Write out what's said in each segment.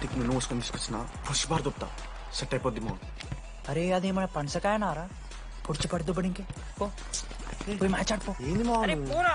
కార్తిక్ నువ్వు వసుకొని తీసుకొచ్చిన first bar దొప్తా set అయిపోద్ది మో అరే అది మన పనసకాయ నారా పొడిచి పడుతూ పడి ఇంకే పో. పోయి మ్యాచ్ ఆడిపో ఏంది మా అరే పోరా.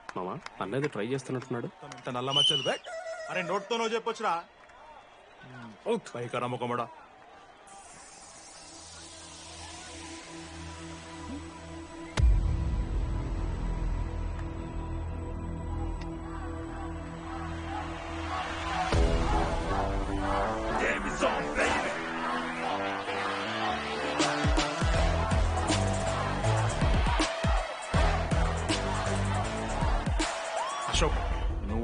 మామా అన్నది ట్రై చేస్తున్నట్టున్నాడు. నల్ల మచ్చలు అరే నోట్తో నువ్వు చెప్పొచ్చురా పైకరా ముఖమడా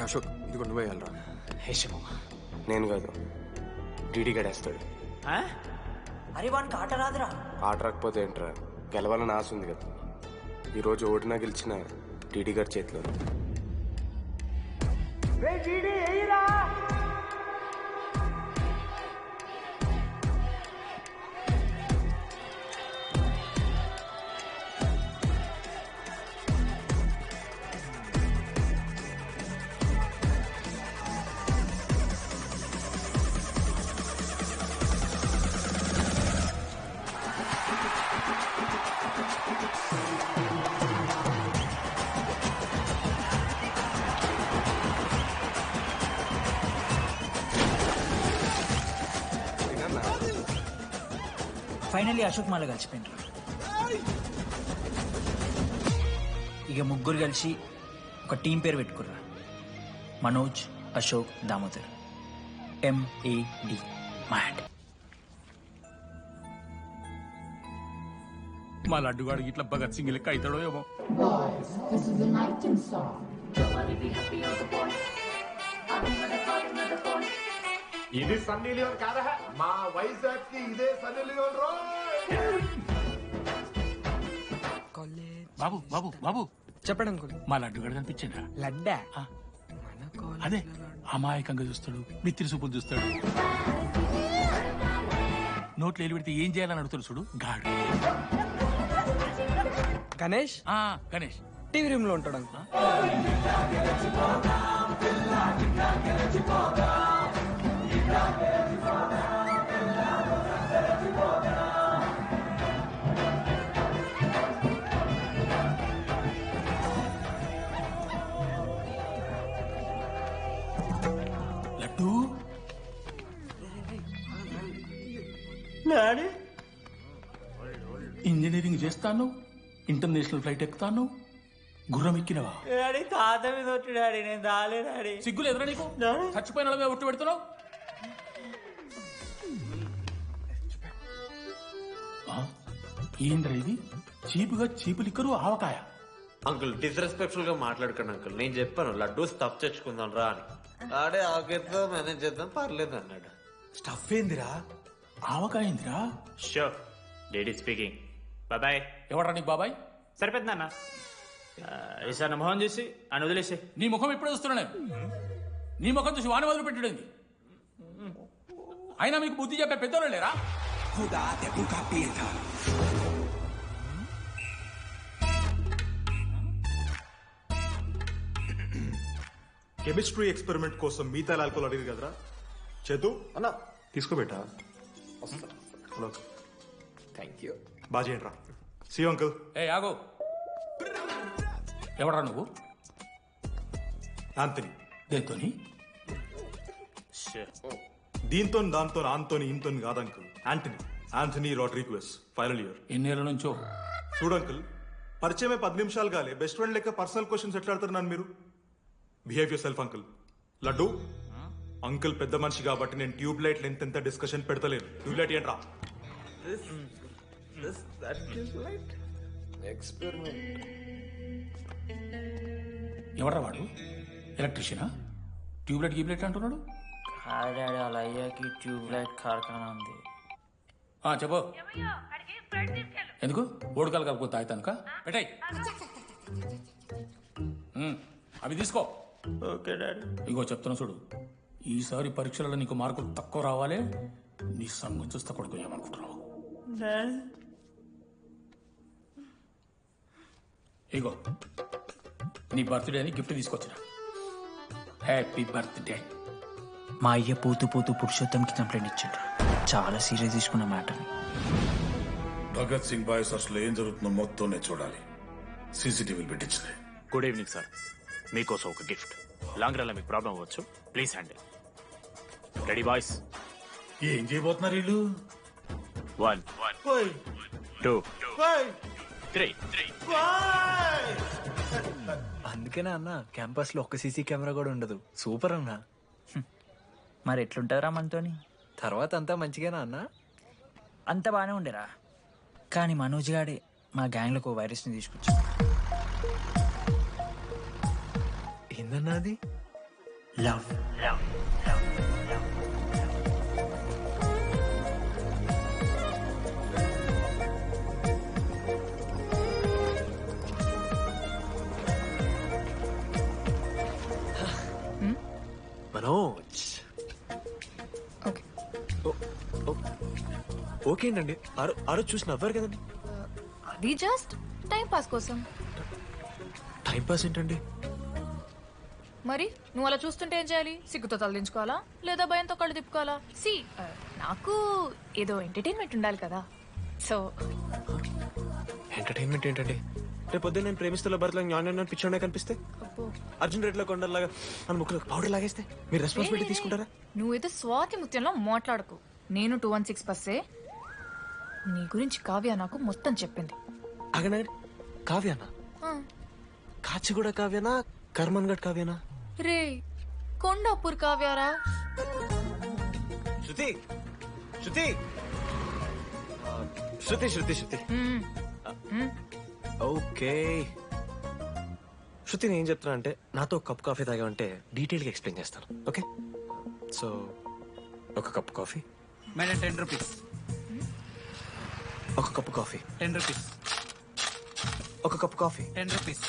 అరే అశోక్ ఇది నువ్వే వెళ్ళరా. హేషమో నేను కాదు. డీడీ గడేస్తాడు. అరే వానికి ఆట రాదురా. ఆట రాకపోతే ఏంట్రా? గెలవాలని ఆశ ఉంది కదా. ఈరోజు ఓడినా గెలిచిన డీడీ గారి చేతిలో ఫైనల్లీ అశోక్ మాల కలిసిపోయినరు ఇక ముగ్గురు కలిసి ఒక టీం పేరు పెట్టుకుర్రా మనోజ్ అశోక్ దామోదర్ ఎంఏడి మ్యాడ్ మా లడ్డుగాడికి ఇట్లా భగత్ సింగ్ లెక్క అవుతాడో ఏమో Boys, this is the night and song. ఇది సన్నీ లియోన్ కాదా మా వైజాగ్కి ఇదే సన్నీ లియోన్ రో బాబు బాబు బాబు. చెప్పండి అంకుల్ మా లడ్డుగాడు కనిపించిందా లడ్డా? ఆ. అదే అమాయకంగా చూస్తాడు మిత్రి సూపులు చూస్తాడు. నోట్లో ఎలి పెడితే ఏం చేయాలని అడుగుతాడు చూడు గాడు. గణేష్? ఆ, గణేష్. టీవీ రూమ్లో ఉంటాడు అంకుల్. లడ్డు? ఇంజనీరింగ్ చేస్తాను ఇంటర్నేషనల్ ఫ్లైట్ ఎక్కుతాను గుర్రం ఎక్కినవా? డాడీ తాత మీద డాడీ నేను దాలే డాడీ. సిగ్గు లేదురా నీకు చచ్చిపోయిన వాళ్ళ మీద ఒట్టు పెడుతున్నావు? ఏంద్రా ఇది? చీపుగా చీపు లిక్కరు ఆవకాయ. అంకుల్ డిస్రెస్పెక్ట్ఫుల్గా మాట్లాడకండి అంకుల్. నేను చెప్పాను లడ్డూ స్టఫ్ తెచ్చుకుందాం రా అని. ఆడే ఆకేద్దాం మేనేజ్ చేద్దాం పర్లేదు అన్నాడు. స్టఫ్ ఏందిరా? ఆవకాయ ఏందిరా? షో డేడీ స్పీకింగ్ బాబాయ్ ఎవడ్రా నీకు బాబాయ్? సరిపోతుంది నాన్న. ఈసారి మొహం చేసి అని వదిలేసే నీ ముఖం ఎప్పుడు చూస్తున్నా నేను నీ ముఖం చూసి వాని వదిలి పెట్టడండి అయినా మీకు బుద్ధి చెప్పే పెద్దోళ్ళు లేరా? కెమిస్ట్రీ ఎక్స్పెరిమెంట్ కోసం మీథైల్ ఆల్కోహాల్ అడిగింది కదరా? చేతు అన్న. తీసుకోబెట్టా? థ్యాంక్ యూ బాగా చేయండి రా సి అంకుల్ ఏ ఆగో. ఎవడ్రా నువ్వు? ఆంతని దేంతోని దీంతో దాంతో ఆంతోని ఇంతో కాదు uncle Antony Antony Rodrigues final year ఎన్నేళ్ళ నుంచో? చూడు అంకుల్ పరిచయమే పది నిమిషాలు కాలే. బెస్ట్ ఫ్రెండ్ లెక్క పర్సనల్ క్వశ్చన్స్ ఎట్లా ఆడతారు నన్ను మీరు? Behave yourself uncle Laddu? Uncle పెద్ద మనిషి కాబట్టి నేను ట్యూబ్ లైట్ లెంత్ ఎంత డిస్కషన్ పెడతలేను. ట్యూబ్ లైట్ ఏంట్రా? ఎక్స్పెరిమెంట్ ఎవడ్రా వాడు? ఎలక్ట్రీషియనా ట్యూబ్లైట్ గీబ్లైట్ అంటున్నాడు? హాయ్ డాడీ వాళ్ళ అయ్యాకి ట్యూబ్ లైట్ కార్ఖానా ఉంది. ఆ చెప్పు. ఎందుకు? ఓడికాలు కలుపుకో తాగుతానుక? పెట్టాయి. అవి తీసుకో. Okay daddy. ఇగో చెప్తున్నా చూడు. ఈసారి పరీక్షలలో నీకు మార్కులు తక్కువ రావాలి. నీ సంగం చూస్తే కొడుకు ఏమనుకుంటున్నావు? డాడీ. ఇగో నీ బర్త్డే అని గిఫ్ట్ తీసుకొచ్చిన. Happy birthday. మా అయ్య పోతూ పోతూ పురుషోత్తంకి కంప్లైంట్ ఇచ్చాడు. చాలా సీరియస్ తీసుకున్న మ్యాటర్ని. భగత్ సింగ్ బాయ్స్ అసలు ఏం జరుగుతుందో మొత్తం నేను చూడాలి. సీసీటీవీలు పెట్టించింది గుడ్ ఈవినింగ్ సార్. మీకోసం ఒక గిఫ్ట్. లాంగ్ రన్లో మీకు ప్రాబ్లం అవ్వచ్చు. Please handle. Ready boys? ఏం చేయబోతున్నారు వీళ్ళు? వన్. టూ. త్రీ. అందుకేనా అన్న క్యాంపస్లో ఒక్క సీసీ కెమెరా కూడా ఉండదు. సూపర్ అన్న. మరి ఎట్లుంటారా మనతోని? తర్వాత అంతా మంచిగానా అన్న అంత బాగానే ఉండేరా. కానీ మనోజ్ గాడే మా గ్యాంగ్లోకి ఓ వైరస్ని తీసుకొచ్చా ఏందన్నా అది లవ్. మనోజ్. ఓకే. ఓకే అండి ఆరో ఆరో చూసి నవ్వారు కదండి. అది జస్ట్ టైం పాస్ కోసం. టైం పాస్ ఏంటండి? మరి నువ్వు అలా చూస్తుంటే ఏం చేయాలి? సిగ్గుతో తలదించుకోవాలా? లేదా భయంతో కళ్ళు తిప్పుకోవాలా? సి నాకు ఏదో ఎంటర్టైన్మెంట్ ఉండాలి కదా. సో ఎంటర్టైన్మెంట్ ఏంటండి? రేపు పొద్దున్న నేను ప్రేమిస్తున్న భర్తలో జ్ఞానం పిచ్చోడే కనిపిస్తే? అర్జున్ రెడ్డిలో కొండలాగా మన ముక్కులో పౌడర్ లాగేస్తే మీరు రెస్పాన్సిబిలిటీ తీసుకుంటారా? నువ్వేదో స్వాతి ముత్యంలో మాట్లాడకు. నేను టూ వన్ సిక్స్ బస్సే. నీ గురించి కావ్య నాకు మొత్తం చెప్పింది. అగనా కావ్యానా? కాచిగూడ కావ్యానా? కర్మన్ గడ్ కావ్యానా? రే కొండాపూర్ కావ్యారా? శృతి శృతి. ఆ, శృతి శృతి శృతి. మ్మ్. ఓకే. శృతి నేను ఏం చెప్తున్నా అంటే నాతో కప్ కాఫీ తాగామంటే డీటెయిల్గా ఎక్స్ప్లెయిన్ చేస్తాను. ఓకే? సో ఒక cup coffee. Madam ten rupees. ఒక కప్పు కాఫీ. Ten rupees. ఒక కప్పు కాఫీ. Ten rupees.